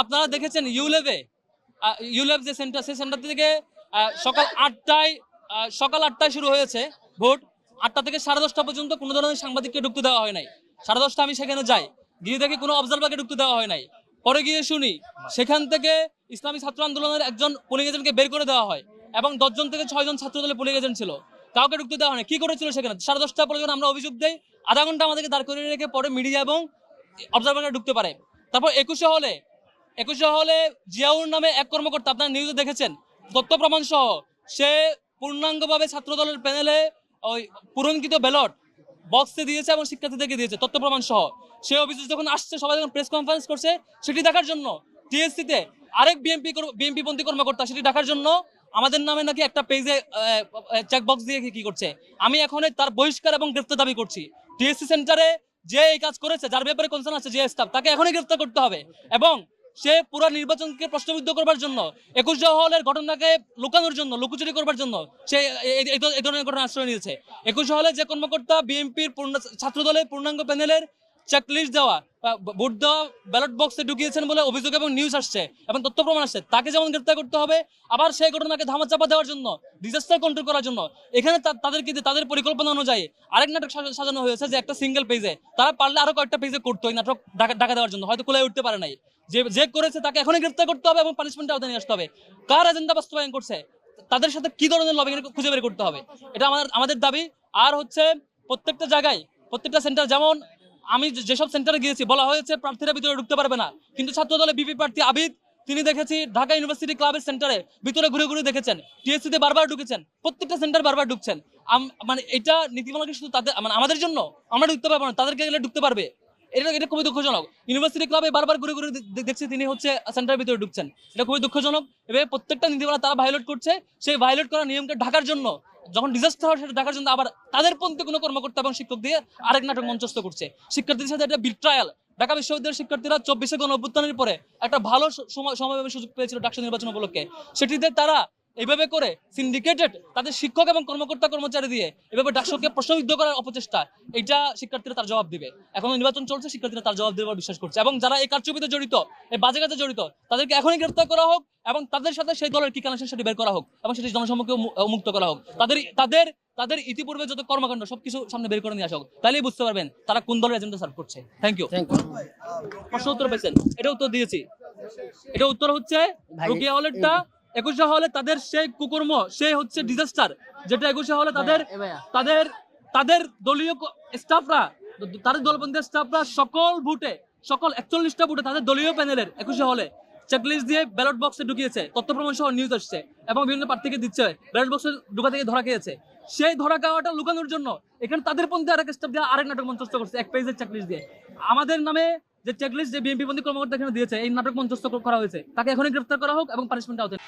আপনারা দেখেছেন ইউলেভে ইউলেভ যে সেন্টার সেই সেন্টার থেকে সকাল আটটায় সকাল আটটায় শুরু হয়েছে ভোট। আটটা থেকে সাড়ে দশটা পর্যন্ত কোনো ধরনের সাংবাদিককে ঢুকতে দেওয়া হয় নাই। সাড়ে দশটা আমি সেখানে যাই। গিয়ে দেখি কোনো অবজারভারকে ঢুকতে দেওয়া হয় নাই। পরে গিয়ে শুনি, সেখান থেকে ইসলামী ছাত্র আন্দোলনের একজন পুলিং এজেন্টকে বের করে দেওয়া হয় এবং দশজন থেকে ছয়জন ছাত্র দলের পুলিং এজেন্ট ছিল। কাউকে ঢুকতে দেওয়া হয় কি করেছিল সেখানে? সাড়ে দশটা পরে যখন আমরা অভিযোগ দেই, আধা ঘণ্টা আমাদেরকে দাঁড় করিয়ে রেখে পরে মিডিয়া এবং অবজারভাররা ঢুকতে পারে। তারপর একুশে হলে একুশে হলে জিয়াউর নামে এক কর্মকর্তা, আপনারা নিউজে দেখেছেন, তথ্য প্রমাণ সহ সে পূর্ণাঙ্গভাবে ছাত্র দলের প্যানেলে ওই পূরণকৃত ব্যালট বক্সে দিয়েছে এবং শিক্ষার্থীদেরকে দিয়েছে, তথ্য প্রমাণ সহ। সে অভিযোগ যখন আসছে, সবাই যখন প্রেস কনফারেন্স করছে, সেটি দেখার জন্য টিএসসিতে আরেক বিএনপি বিএনপি পন্থী কর্মকর্তা, সেটি দেখার জন্য আমাদের নামে নাকি একটা পেজে চেকবক্স দিয়ে কি- করছে। আমি এখন তার বহিষ্কার এবং গ্রেফতার দাবি করছি। টিএসসি সেন্টারে যে এই কাজ করেছে যার ব্যাপারে কনসার্ন আছে যে স্টাফ তাকে এখনই গ্রেফতার করতে হবে এবং সে পুরো নির্বাচনকে প্রশ্নবিদ্ধ করবার জন্য একুশ হলের ঘটনাকে লুকানোর জন্য লুকোচুরি করবার জন্য সে এই ধরনের ঘটনা আশ্রয় নিয়েছে একুশ হলে যে কর্মকর্তা বিএনপির ছাত্র দলের পূর্ণাঙ্গ প্যানেলের চেকলিস্ট দেওয়া ভোট দেওয়া ব্যালট বক্সে ঢুকিয়েছেন বলে অভিযোগ এবং নিউজ আসছে এবং তথ্য প্রমাণ আসছে। তাকে যেমন গ্রেফতার করতে হবে, আবার সেই ঘটনাকে ধামাচাপা দেওয়ার জন্য ডিজাস্টার কন্ট্রোল করার জন্য। এখানে তা- তাদেরকে তাদের পরিকল্পনা অনুযায়ী আরেক নাটক সাজানো হয়েছে যে একটা সিঙ্গেল পেজে তারা পারলে আরও কয়েকটা পেজে করতো এই নাটক ঢাকা দেওয়ার জন্য, হয়তো কোলায় উঠতে পারে নাই। যে যে করেছে তাকে এখনই গ্রেফতার করতে হবে এবং পানিশমেন্ট আওতায় নিয়ে আসতে হবে। কার এজেন্ডা বাস্তবায়ন করছে? তাদের সাথে কি ধরনের লবিং খুঁজে বের করতে হবে? এটা আমাদের আমাদের দাবি। আর হচ্ছে প্রত্যেকটা জায়গায়, প্রত্যেকটা সেন্টার যেমন আমি যেসব সেন্টারে গিয়েছি, বলা হয়েছে প্রার্থীরা ভিতরে ঢুকতে পারবে না। কিন্তু ছাত্র দলে বিপি প্রার্থী আবিদ, তিনি দেখেছি ঢাকা ইউনিভার্সিটি ক্লাবের সেন্টারে ভিতরে ঘুরে ঘুরে দেখেছেন। টিএসসিতে বারবার ঢুকেছেন, প্রত্যেকটা সেন্টার বারবার ঢুকছেন। মানে এটা নীতিমালাকে শুধু তাদের মানে আমাদের জন্য, আমরা ঢুকতে পারব না, তাদেরকে গেলে ঢুকতে পারবে। এটা এটা খুবই দুঃখজনক। ইউনিভার্সিটি ক্লাবে বারবার ঘুরে ঘুরে দেখছি তিনি হচ্ছে সেন্টারের ভিতরে ঢুকছেন। এটা খুবই দুঃখজনক। এভাবে প্রত্যেকটা নীতিমালা তারা ভায়োলেট করছে। সেই ভায়োলেট করা নিয়মকে ঢাকার জন্য যখন ডিজাস্টার হয় সেটা ঢাকার জন্য আবার তাদের পন্থী কোনো কর্মকর্তা এবং শিক্ষক দিয়ে আরেক নাটক মঞ্চস্থ করছে। শিক্ষার্থীদের সাথে একটা বিট্রায়াল ঢাকা বিশ্ববিদ্যালয়ের শিক্ষার্থীরা চব্বিশে গণ অভ্যুত্থানের পরে একটা ভালো সময় সুযোগ পেয়েছিল ডাকসু নির্বাচন উপলক্ষে। সেটিতে তারা এইভাবে করে সিন্ডিকেটেড তাদের শিক্ষক এবং কর্মকর্তা কর্মচারী দিয়ে এভাবে ডাকসুকে প্রশ্নবিদ্ধ করার অপচেষ্টা, এটা শিক্ষার্থীরা তার জবাব দিবে। এখন নির্বাচন চলছে, শিক্ষার্থীরা তার জবাব দেবার বিশ্বাস করছে। এবং যারা এই কারচুপিতে জড়িত, এই বাজে কাজে জড়িত, তাদেরকে এখনই গ্রেফতার করা হোক। এবং তাদের সাথে সেই দলের কি কানেকশন সেটি বের করা হোক এবং সেটি জনসম্মুখে মুক্ত করা হোক। তাদের তাদের তাদের ইতিপূর্বে যত কর্মকাণ্ড সবকিছু সামনে বের করে নিয়ে আসা হোক তাহলেই বুঝতে পারবেন তারা কোন দলের এজেন্ডা সার্ভ করছে। থ্যাংক ইউ প্রশ্ন উত্তর পেয়েছেন। এটা উত্তর দিয়েছি। এটা উত্তর হচ্ছে রুকিয়া হলেরটা একুশে হলে তাদের সেই কুকর্ম সেই হচ্ছে ডিজাস্টার যেটা একুশে হলে তাদের তাদের তাদের দলীয় স্টাফরা তাদের দলবন্ধী স্টাফরা সকল ভোটে সকল একচল্লিশটা ভোটে তাদের দলীয় প্যানেলের একুশে হলে চেকলিস্ট দিয়ে ব্যালট বক্সে ঢুকিয়েছে, তথ্য প্রমাণ সহ নিউজ আসছে এবং বিভিন্ন প্রার্থীকে দিচ্ছে। ব্যালট বক্সে ঢুকা থেকে ধরা খেয়েছে। সেই ধরা খাওয়াটা লুকানোর জন্য এখানে তাদের পন্থী আরেক স্টেপ দিয়ে আরেক নাটক মঞ্চস্থ করছে, এক পেজের চেকলিস্ট দিয়ে। আমাদের নামে যে চেকলিস্ট যে বিএনপি বন্দী কর্মকর্তা এখানে দিয়েছে, এই নাটক মঞ্চস্থ করা হয়েছে। তাকে এখনই গ্রেফতার করা হোক এবং পানিশমেন্ট আওতায়